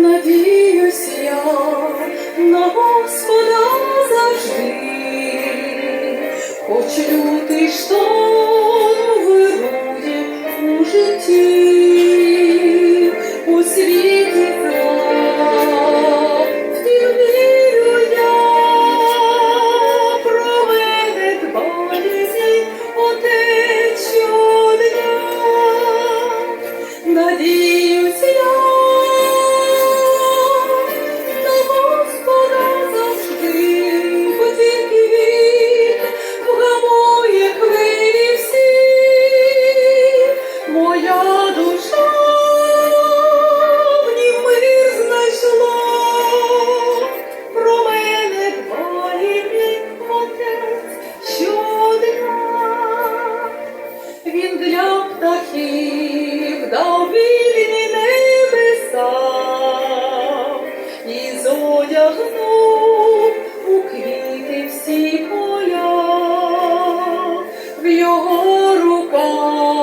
надіюсь я на Господа завжди, хоч лютий що. моя душа в ній знайшла, про мене твої отець щодня, він для птахів дав небеса і зодягнув у квіти всі поля в його руках.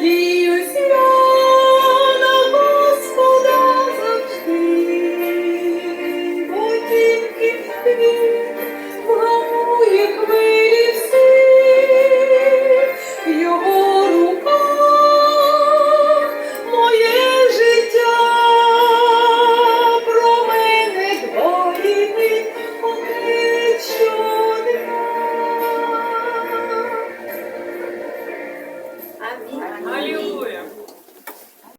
الذي